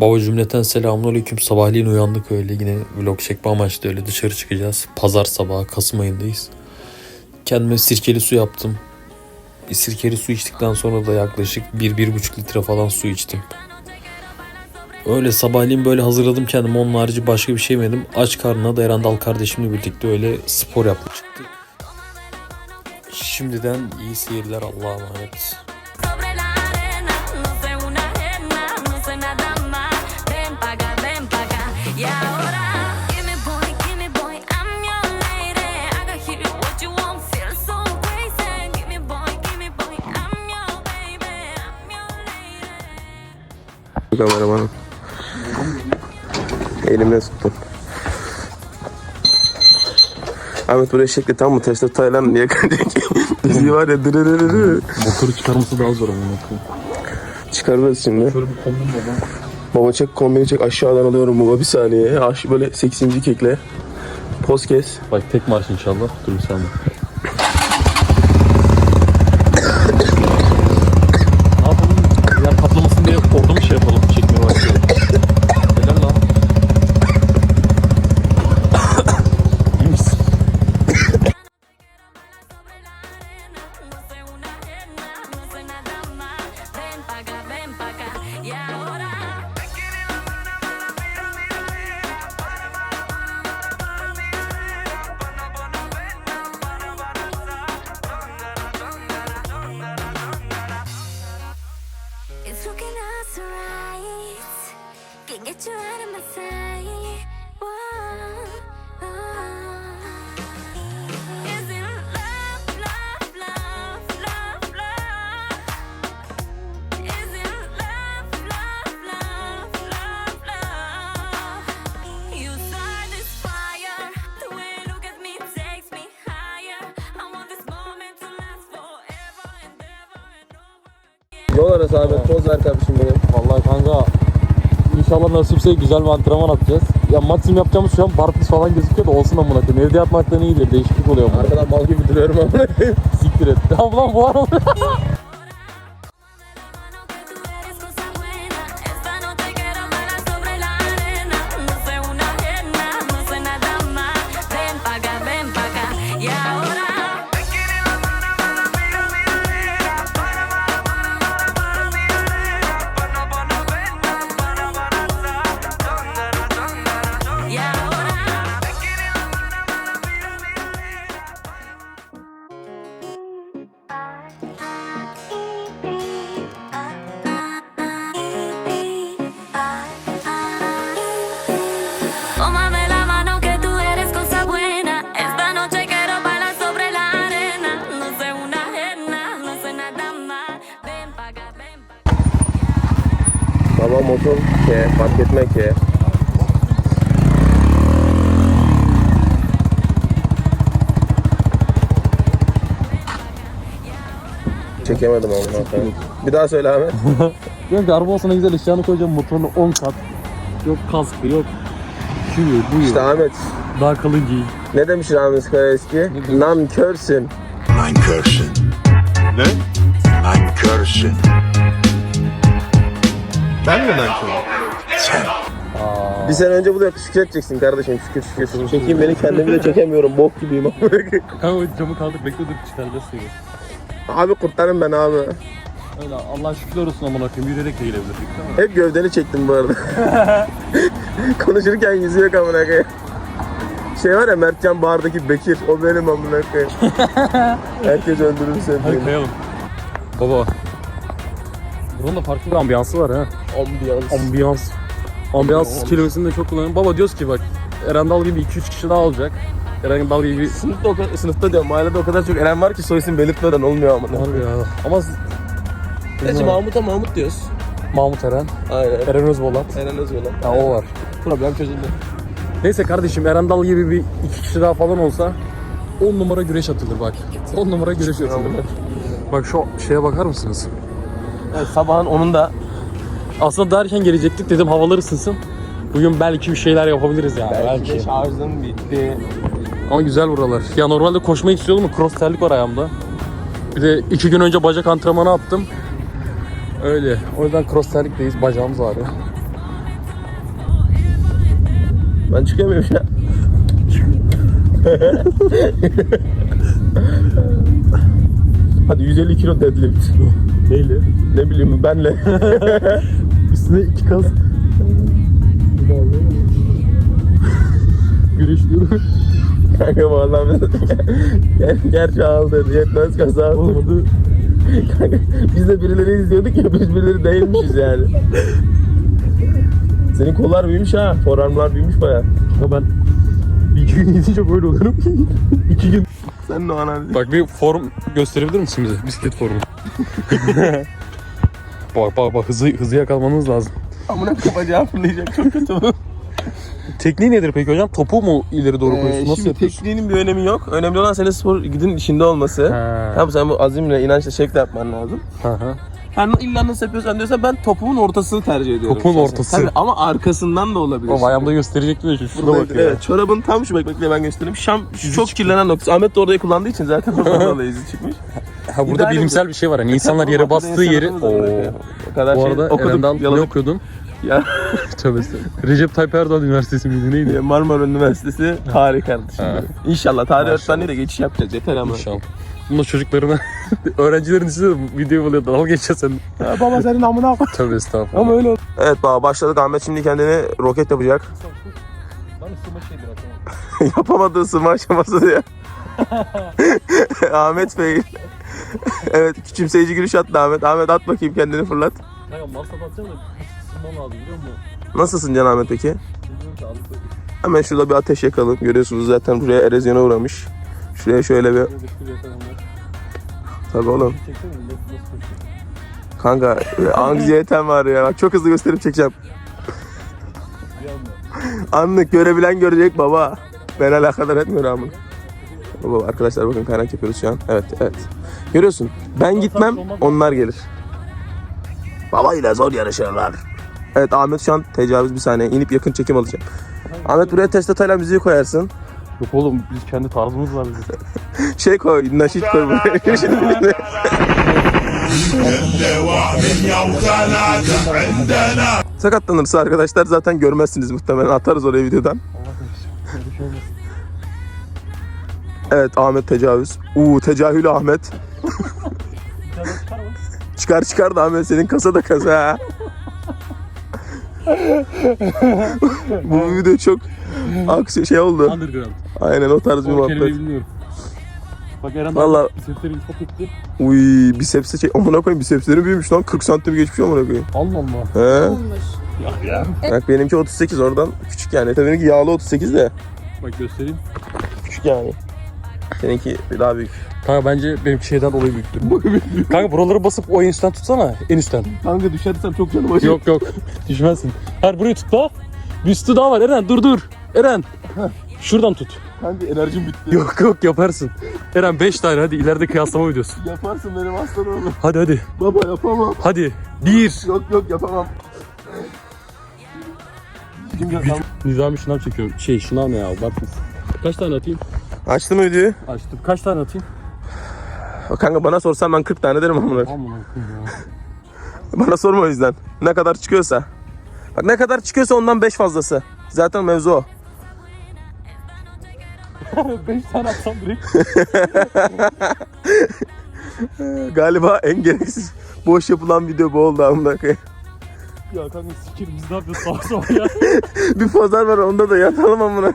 Baba cümleten selamünaleyküm. Sabahleyin uyandık öyle yine vlog çekme amaçlı öyle dışarı çıkacağız. Pazar sabahı Kasım ayındayız. Kendime sirkeli su yaptım. Sirkeli su içtikten sonra da yaklaşık 1-1,5 litre falan su içtim. Öyle sabahleyin böyle hazırladım kendimi. Onun harici başka bir şey yemedim. Aç karnına da Eren Dal kardeşimle birlikte öyle spor yaptık. Şimdiden iyi seyirler Allah'a emanet. Kameramanım. Elimle tuttum. Ahmet buraya şekli tam mı Tesla Tayland diye. Bizi var ya dırırırırı. Motoru çıkarması daha zor ama. Çıkarırız şimdi. Şöyle bir kombin baba. Baba çek kombini çek aşağıdan alıyorum baba bir saniye. Aş böyle 80. kekle. Poz kes. Bak tek marş inşallah. Dur bir saniye. Last forever and ever and over. Yol arası Ahmet poz ver kardeşim benim. Vallahi kanka İnşallah nasipse güzel bir antrenman atacağız. Ya maksimum yapacağımız şu an barfiks falan gözüküyor da olsun amına koyayım. Evde yapmaktan iyidir. Değişiklik oluyor bu. Arkadan mal gibi duruyorum ama. Siktir et. Ya ulan bu arada. Baba motor ke fark etme ke. Çekemedim onu. Bir daha söyle Ahmet. Diyorum ki araba olsa ne güzel eşyanı koyacağım motorunu 10 kat. Yok kaskı yok. Şu bu İşte Ahmet. Daha kalın giy. Ne demiş Ramiz Karaeski? Nankörsün. Nankörsün. Ne? Nankörsün. Ben mi nankörüm? Sen. Bir sene önce bunu şükredeceksin kardeşim şükür şükür. Çekeyim beni kendimi de çekemiyorum. Bok gibiyim. Kanka camı kaldır bekle dur çıkaracağız seni. abi kurtarın ben abi. Öyle Allah şükürler olsun amına koyayım yürüyerek de gelebilirdik değil mi? Hep gövdeni çektim bu arada. Konuşurken yüzü yok amına koyayım. Şey var ya Mertcan Bağır'daki Bekir, o benim amına koyayım. Herkes öldürür seni. Hadi kayalım. Baba. Buranın da farklı bir ambiyansı var ha. Ambiyans. Ambiyans. Ambiyans kelimesini de çok kullanıyorum. Baba diyoruz ki bak Eren Dal gibi 2-3 kişi daha olacak. Eren Dal gibi Sınıfta, o kadar, sınıfta diyorum, mahallede o kadar çok Eren var ki soy isim belirtmeden olmuyor amına. Harbi ya. Ama Gerçi Mahmut'a Mahmut diyoruz. Mahmut Eren, Aynen. Eren Özbolat. Eren Özgür'den. Ha o var. Problem çözüldü. Neyse kardeşim Eren Dal gibi bir iki kişi daha falan olsa 10 numara güreş atılır bak. 10 numara güreş atılır. Bak şu şeye bakar mısınız? Evet, sabahın onun da Aslında daha erken gelecektik dedim havalar ısınsın. Bugün belki bir şeyler yapabiliriz yani. Belki. belki şarjım bitti. Ama güzel buralar. Ya normalde koşmayı istiyordum ama cross terlik var ayağımda. Bir de iki gün önce bacak antrenmanı yaptım. Öyle. O yüzden cross terlikteyiz. Bacağımız ağrıyor. Ben çıkamıyorum ya. Hadi 150 kilo deadlift. Neyle? Ne bileyim benle. Üstüne iki kas. Güreşliyorum. Kanka adam Ger gerçi aldı. Yetmez kaza. Olmadı. Kanka biz de birileri izliyorduk ya biz birileri değilmişiz yani. Senin kollar büyümüş ha. Forearmlar büyümüş baya. Ya ben bir iki gün gidince böyle olurum. iki gün. Sen de o an Bak bir form gösterebilir misin bize? Bisiklet formu. bak bak bak hızı, hızı yakalamanız lazım. Amına kapacağı fırlayacak çok kötü bu. Tekniği nedir peki hocam? Topu mu ileri doğru Ee, koyuyorsun? Nasıl şimdi yapıyorsun? tekniğinin bir önemi yok. Önemli olan senin spor gidin içinde olması. Ha. Tamam sen bu azimle, inançla şekle yapman lazım. Hı hı. Sen illa nasıl yapıyorsan diyorsan ben topumun ortasını tercih ediyorum. Topumun şahsen. ortası. Tabii ama arkasından da olabilir. O ayağımda gösterecektim de şu- şuna Burada, bak ya. evet, çorabın tam şu bak bekle ben göstereyim. Şam çok kirlenen noktası. Ahmet de orayı kullandığı için zaten oradan dolayı izi çıkmış. Ha burada İdeal bilimsel bir şey var. Hani insanlar yere bastığı yeri... Oo. O kadar Bu şey arada Eren Dal ne okuyordun? Ya, Tövbe estağfurullah. Recep Tayyip Erdoğan Üniversitesi miydi neydi? Marmara Üniversitesi tarih kardeşim. Ha. İnşallah tarih öğretmenliği de geçiş yapacağız yeter ama. İnşallah. Bunun çocuklarına, öğrencilerin içinde de video oluyor. Dalga geçeceğiz sen. baba senin amına Tövbe estağfurullah. öyle Evet baba başladık Ahmet şimdi kendini roket yapacak. Bana ısınma şeydir Yapamadığı ısınma aşaması diye. Ahmet Bey. evet küçümseyici gülüş attı Ahmet. Ahmet at bakayım kendini fırlat. Kanka masada atacağım da ısınmam lazım biliyor musun? Nasılsın Can Ahmet peki? Hemen şurada bir ateş yakalım. Görüyorsunuz zaten buraya erozyona uğramış. Şuraya şöyle bir... Tabii oğlum. Kanka e, anksiyetem var ya. Bak çok hızlı gösterip çekeceğim. Anlık görebilen görecek baba. Ben alakadar etmiyorum ama. Baba arkadaşlar bakın kaynak yapıyoruz şu an. Evet evet. Görüyorsun. Ben gitmem onlar gelir. Baba ile zor yarışırlar. Evet Ahmet şu an tecavüz bir saniye inip yakın çekim alacak. Ahmet buraya testatayla müziği koyarsın. Yok oğlum biz kendi tarzımız var bizim. Şey koy, naşit koy buraya. Şimdi Sakatlanırsa arkadaşlar zaten görmezsiniz muhtemelen. Atarız oraya videodan. Evet Ahmet tecavüz. Uuu tecahülü Ahmet. çıkar çıkar da Ahmet senin kasa da kasa ha. Bu video çok aksi şey oldu. Underground. Aynen o tarz bir O kelimeyi muhabbet. bilmiyorum. Bak Eren Valla- bisepsleri iltifat etti. Uy bisepsi şey amına koyayım bisepsleri büyümüş lan 40 santim geçmiş amına koyayım. Allah Allah. He? Ya ya. Bak benimki 38 oradan küçük yani. Tabii benimki yağlı 38 de Bak göstereyim. küçük yani. Seninki daha büyük. Kanka bence benimki şeyden dolayı büyüktür. Kanka buraları basıp o en üstten tutsana. En üstten. Kanka düşersem çok canım acıyor. yok yok. Düşmezsin. Hayır burayı tut da. Bir üstü daha var. Eren dur dur. Eren. Şuradan tut. Kanka enerjim bitti. Yok yok yaparsın. Eren 5 tane hadi ileride kıyaslama videosu. Yaparsın benim aslan oğlum. Hadi hadi. Baba yapamam. Hadi. 1. Yok yok yapamam. Kim yapamam? Nizami şınav çekiyorum. Şey şınav ne ya? Bak. Kaç tane atayım? Açtın mı videoyu? Açtım. Kaç tane atayım? Kanka bana sorsan ben 40 tane derim amına. Aman Allah'ım ya. Bana sorma o yüzden. Ne kadar çıkıyorsa. Bak ne kadar çıkıyorsa ondan 5 fazlası. Zaten mevzu o. 5 tane atsam direkt. Galiba en gereksiz boş yapılan video bu oldu amına koyayım. Ya kanka sikerim biz ne yapıyoruz sağa sola ya. bir pazar var onda da yatalım amına.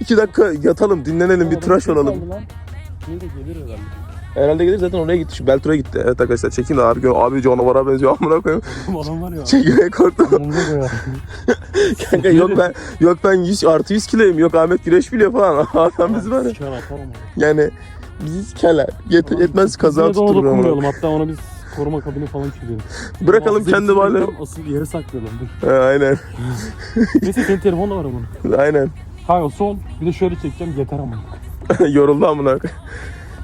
2 dakika yatalım dinlenelim bir tıraş olalım. De gelir herhalde. Herhalde gelir zaten oraya gitti. Şu Beltur'a gitti. Evet arkadaşlar çekin de abi, abi canavara benziyor amına koyayım. Adam var ya. Çekmeye korktum. Da. Kanka yok ben yok ben 100 artı 100 kiloyum. Yok Ahmet güreş biliyor falan. Adam biz var ya. Yani biz keler. Yet, yetmez kaza tutturur ama. hatta ona biz koruma kabini falan çizelim. Bırakalım kendi varlığı. Asıl yere saklayalım dur. He, aynen. Neyse senin telefonla var ama. Aynen. Kanka son bir de şöyle çekeceğim yeter ama. Yoruldu amına.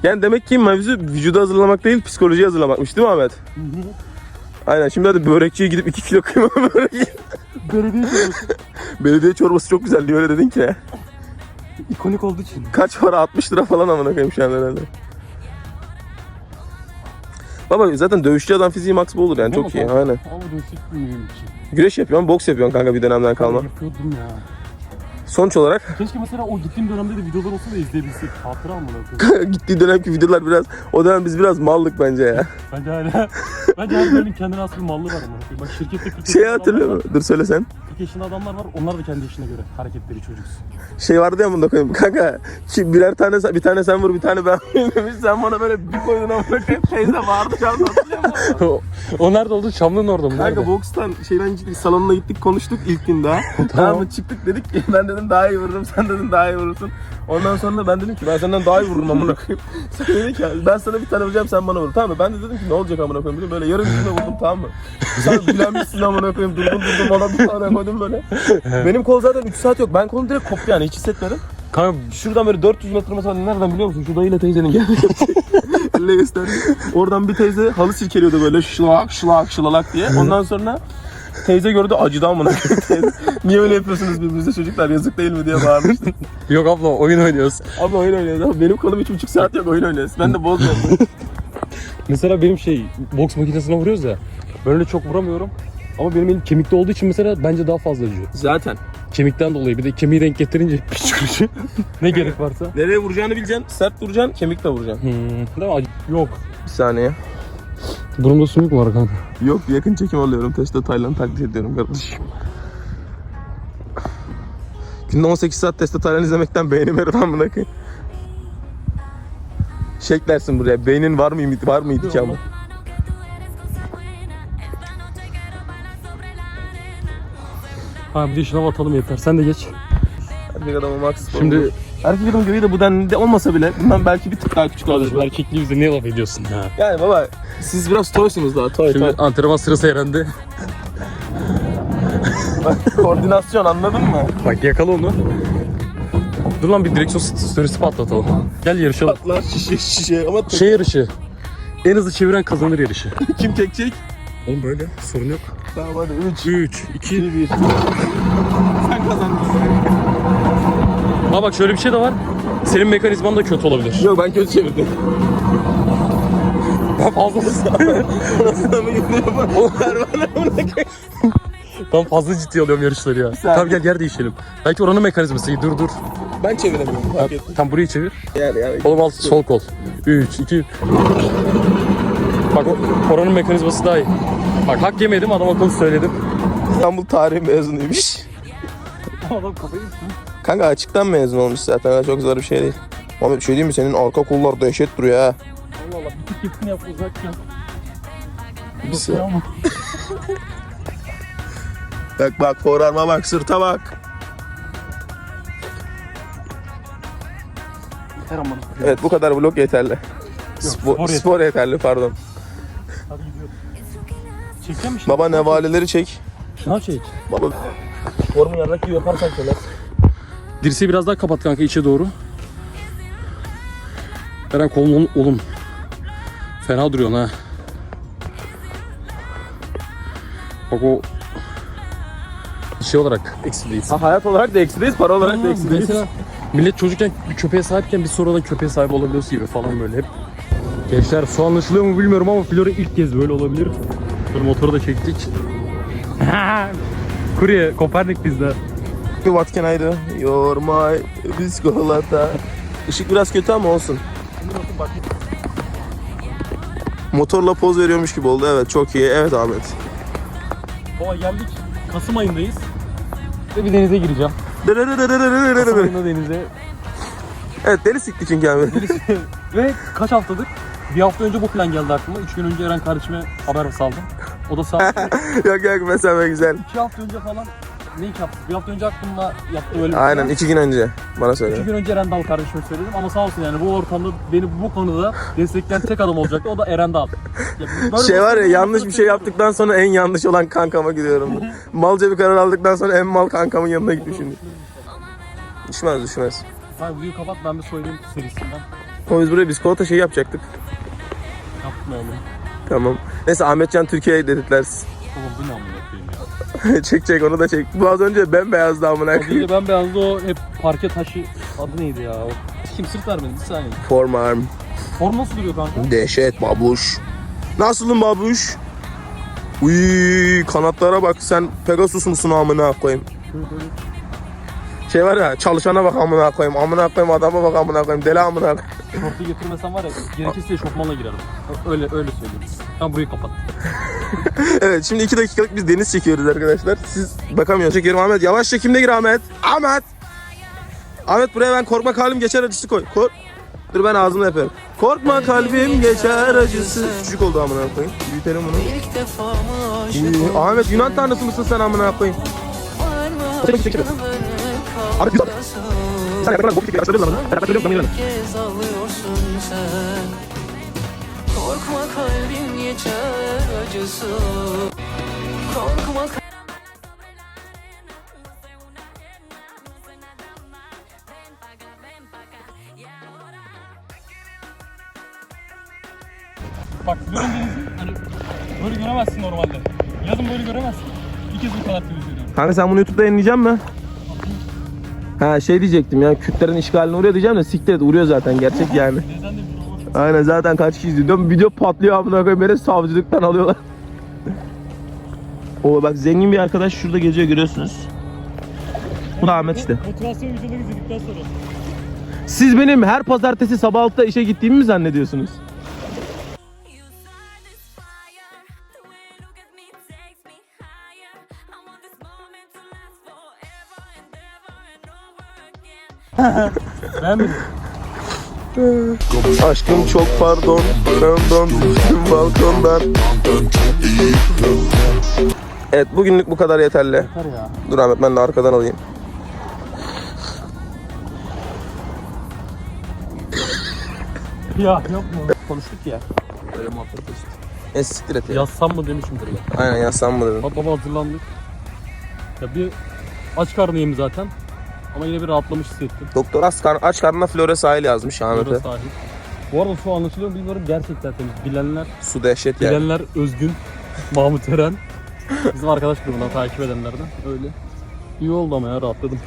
Yani demek ki mevzu vücudu hazırlamak değil psikolojiyi hazırlamakmış değil mi Ahmet? Aynen şimdi hadi börekçiye gidip 2 kilo kıyma börek yiyin. Belediye çorbası. Belediye çorbası çok güzel diye öyle dedin ki. İkonik olduğu için. Kaç para 60 lira falan amına koyayım şu an herhalde. Baba zaten dövüşçü adam fiziği max bu olur yani Değil çok mi iyi aynen. Ama dövüşük bilmiyorum ki. Güreş yapıyorsun boks yapıyorsun kanka bir dönemden kalma. Yapıyordum ya. Sonuç olarak Keşke mesela o gittiğim dönemde de videolar olsa da izleyebilsek. Hatıra mı lan? gittiği dönemki videolar biraz o dönem biz biraz mallık bence ya. Bence hala. Bence her birinin kendine has bir mallı var ama. Bak şirkette 40 Şey yaşında hatırlıyor musun? Dur söylesen. var, 40 yaşında adamlar var. Onlar da kendi işine göre hareketleri çocuksu. Şey vardı ya bunda koyayım. Kanka ki birer tane bir tane sen vur bir tane ben vurayım demiş. Sen bana böyle bir koydun ama böyle teyze bağırdı hatırlıyor musun? o nerede oldu? Çamlı'nın orada mı? Kanka bokstan şeyden gittik salonuna gittik konuştuk ilk günde. tamam mı çıktık dedik ki ben dedim daha iyi vururum sen dedin daha iyi vurursun. Ondan sonra ben dedim ki ben senden daha iyi vururum amına koyayım. Sen dedin ki ben sana bir tane vuracağım sen bana vur. Tamam mı? Ben de dedim ki ne olacak amına koyayım. Böyle yarım üstüne vurdum tamam mı? Sen bilenmişsin amına koyayım durdun durdun bana bir tane koydum böyle. Benim kol zaten 3 saat yok. Ben kolum direkt koptu yani hiç hissetmedim. Kanka Şuradan böyle 400 metre mesela nereden biliyor musun? Şu dayıyla teyzenin geldiği. Elle gösterdi. Oradan bir teyze halı silkeliyordu böyle şılak şılak şılalak diye. Ondan sonra teyze gördü koyayım teyze. Niye öyle yapıyorsunuz birbirinize çocuklar yazık değil mi diye bağırmıştı. Yok abla oyun oynuyoruz. Abi oyun oynuyoruz ama benim kolum 3,5 saat yok oyun oynuyoruz. Ben de bozmuyorum. Mesela benim şey boks makinesine vuruyoruz ya. Ben öyle çok vuramıyorum. Ama benim elim kemikte olduğu için mesela bence daha fazla acıyor. Zaten. Kemikten dolayı bir de kemiği denk getirince piç kırıcı. ne gerek varsa. Nereye vuracağını bileceksin. Sert vuracaksın, kemikle vuracaksın. Hmm. Değil mi? Yok. Bir saniye. Burumda sümük var kanka. Yok yakın çekim alıyorum. Testo Tayland taklit ediyorum kardeşim. Günde 18 saat Testo Tayland izlemekten beynim erir amına koyayım. Şek dersin buraya. Beynin var mıydı, var mıydı ki ama? Ha bir de şuna atalım yeter. Sen de geç. Erkek adamı max. Şimdi erkek adam göbeği de bu denli de olmasa bile bundan belki bir tık daha küçük olur. Kardeşim erkekliği bize niye laf ediyorsun ya? Yani baba siz biraz toysunuz daha toy Şimdi toy. antrenman sırası Eren'de. Koordinasyon anladın mı? Bak yakala onu. Dur lan bir direksiyon süresi patlatalım. Gel yarışalım. Patlar şişe şişe ama Şey yarışı. En hızlı çeviren kazanır yarışı. kim çekecek? Oğlum böyle sorun yok. Tamam hadi 3 3, 2, 2 1 Sen kazandın. Ha bak şöyle bir şey de var. Senin mekanizman da kötü olabilir. Yok ben kötü çevirdim. Ben fazla Nasıl da mı gidiyor? Ver bana bunu. ben fazla ciddi alıyorum yarışları ya. Tamam gel yer değişelim. Belki oranın mekanizması iyi. Dur dur. Ben çeviremiyorum fark ettim. Tam burayı çevir. Yani yani. Oğlum alt sol kol. 3, 2. Bak oranın mekanizması daha iyi. Bak hak yemedim adam akıllı söyledim. İstanbul tarihi mezunuymuş. Adam kafayı Kanka açıktan mezun olmuş zaten. öyle Çok zor bir şey değil. Ama bir şey diyeyim mi? Senin arka kollar dehşet duruyor ha. Allah Allah bir tık yakın yap uzak yap. Bir şey. Bak bak forarma bak sırta bak. Her aman. Evet bu kadar vlog yeterli. Spor, spor spor, yeterli. yeterli pardon. Mi şimdi? Baba nevaleleri çek. Ne çek? Baba formu yarrak gibi yaparsan şöyle. Dirseği biraz daha kapat kanka içe doğru. Eren kolun oğlum. Fena duruyorsun ha. Bak o şey olarak eksideyiz. Ha, hayat olarak da eksideyiz, para olarak da eksideyiz. Mesela millet çocukken bir köpeğe sahipken biz sonradan köpeğe sahip olabiliyoruz gibi falan böyle hep. Gençler su anlaşılıyor mu bilmiyorum ama Flora ilk kez böyle olabilir. Dur motoru da çektik. Kurye, Kopernik bizde. What can I do? You're my biskolata. Işık biraz kötü ama olsun. Motorla poz veriyormuş gibi oldu. Evet çok iyi. Evet Ahmet. Baba geldik. Kasım ayındayız. Ve bir denize gireceğim. Kasım ayında denize. Evet deli sikti çünkü abi. Ve kaç haftadır? Bir hafta önce bu plan geldi aklıma. Üç gün önce Eren kardeşime haber saldım. O da sağ yok yok mesela güzel. iki hafta önce falan ne iki hafta? Bir hafta önce aklımda yaptı öyle bir Aynen plan. iki gün önce bana İki söyle. gün önce Eren Dal kardeşime söyledim ama sağ olsun yani bu ortamda beni bu konuda destekleyen tek adam olacaktı. O da Eren Dal. Ya Şey var ya yanlış bir şey yaptıktan sonra en yanlış olan kankama gidiyorum. Malca bir karar aldıktan sonra en mal kankamın yanına gittim şimdi. Düşmez düşmez. Hayır videoyu kapat ben bir söyleyeyim serisinden. Ama biz buraya biskolata şey yapacaktık. Yapmayalım. Tamam. Neyse Ahmetcan Türkiye'ye dedikler. Oğlum bu ne amına koyayım ya. çek çek onu da çek. Bu az önce bembeyazdı amına değil koyayım. ben beyazlı o hep parke taşı adı neydi ya? O... Kim sırt vermedi bir saniye. Form arm. Form nasıl duruyor kanka? Dehşet babuş. Nasılsın babuş? Uy kanatlara bak sen Pegasus musun amına koyayım. Şey var ya çalışana bak amına koyayım. Amına koyayım adama bak amına koyayım. Deli amına koyayım. Şortu getirmesem var ya gerekirse eşofmanla girerdim. Öyle öyle söyleyeyim. Ben burayı kapat. Evet şimdi iki dakikalık biz deniz çekiyoruz arkadaşlar. Siz bakamıyorsunuz. Çekiyorum Ahmet. Yavaş çekimde gir Ahmet. Ahmet. Ahmet buraya ben korkma kalbim geçer acısı koy. Kork. Dur ben ağzımla yapıyorum. Korkma kalbim geçer acısı. Küçük oldu amına koyayım. Büyütelim bunu. İlk defa mı aşık İyi. Ahmet Yunan tanrısı mısın sen amına koyayım? Çekil, çekil. Abi, güzel. Sen yakından bok gibi yaşladığın zaman. Beraber söylüyorum zaman kez ağlıyorsun sen Korkma kalbin geçer acısı Korkma kalbin Bak Flor'un denizi hani böyle göremezsin normalde. Yazın böyle göremezsin. Bir kez bu kadar temiz görüyorum. Kanka sen bunu YouTube'da yayınlayacak mı? Ha şey diyecektim ya Kürtlerin işgaline uğruyor diyeceğim de siktir et uğruyor zaten gerçek yani. Aynen zaten kaç kişi izliyor. Video patlıyor amına koyayım beni savcılıktan alıyorlar. O bak zengin bir arkadaş şurada geziyor görüyorsunuz. Bu da Ahmet işte. Motivasyon videoları izledikten sonra. Siz benim her pazartesi sabah 6'da işe gittiğimi mi zannediyorsunuz? Again. Beğenmedim. Aşkım çok pardon. Pardon düştüm balkondan. Evet bugünlük bu kadar yeterli. Yeter ya. Dur Ahmet ben de arkadan alayım. Ya yapma. Konuştuk ya. Böyle muhabbet işte. E siktir et ya. Yazsam mı demişimdir ya. Aynen yazsam mı dedim. Baba hazırlandık. Ya bir aç karnıyım zaten. Ama yine bir rahatlamış hissettim. Doktor aç, kar- aç karnına flora sahil yazmış Ahmet'e. Orası dahil. Bu arada su anlaşılıyor mu bilmiyorum. Gerçekten temiz. Bilenler, Su dehşet yani. bilenler Özgün, Mahmut Eren. Bizim arkadaş grubundan takip edenlerden. Öyle. İyi oldu ama ya rahatladım.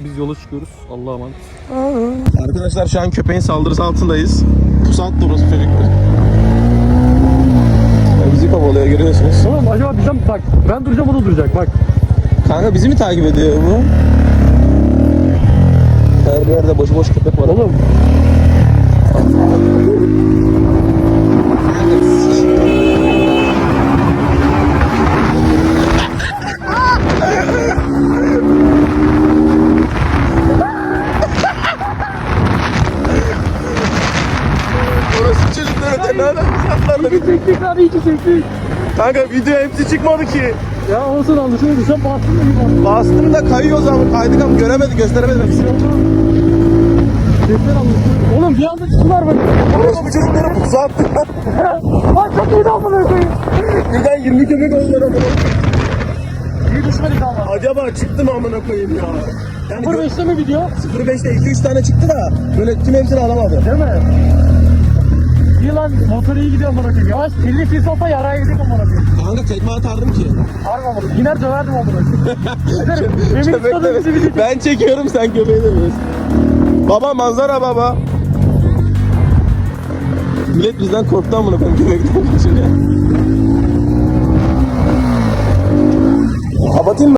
Biz yola çıkıyoruz. Allah'a emanet. Arkadaşlar şu an köpeğin saldırısı altındayız. Pusat doğrusu çocuklar. Ya bizi kovalıyor görüyorsunuz. Tamam acaba bizden bak ben duracağım o da duracak bak. Kanka bizi mi takip ediyor bu? Her bir yerde boş boş köpek var. Oğlum Kanka video hepsi çıkmadı ki. Ya olsun anlaşılıyor. Sen bastın mı gibi Bastım da kayıyor zaman. Kaydık ama göremedi gösteremedi. Sesler anlaşılıyor. Oğlum bir anda çıktılar böyle. Orası bu çocukları pusu attı. Lan çok iyiydi amına koyayım. Birden 20 köpek oldular. İyi düşmedik ama. Acaba çıktı mı amına koyayım ya? Yani Burada işte mi video? 05'te 2-3 tane çıktı da böyle tüm hepsini alamadı. Değil mi? İyi lan motor iyi gidiyor amına koyayım. Yavaş pilli fils olsa yaraya yedik amına koyayım. Kanka tekme atardım ki. Harbi amına. Yiner döverdim amına koyayım. Bizi bir de- ben çekiyorum sen köpeği demiyorsun. Baba manzara baba. Millet bizden korktu amına koyayım köpekten kaçınca. Kapatayım mı?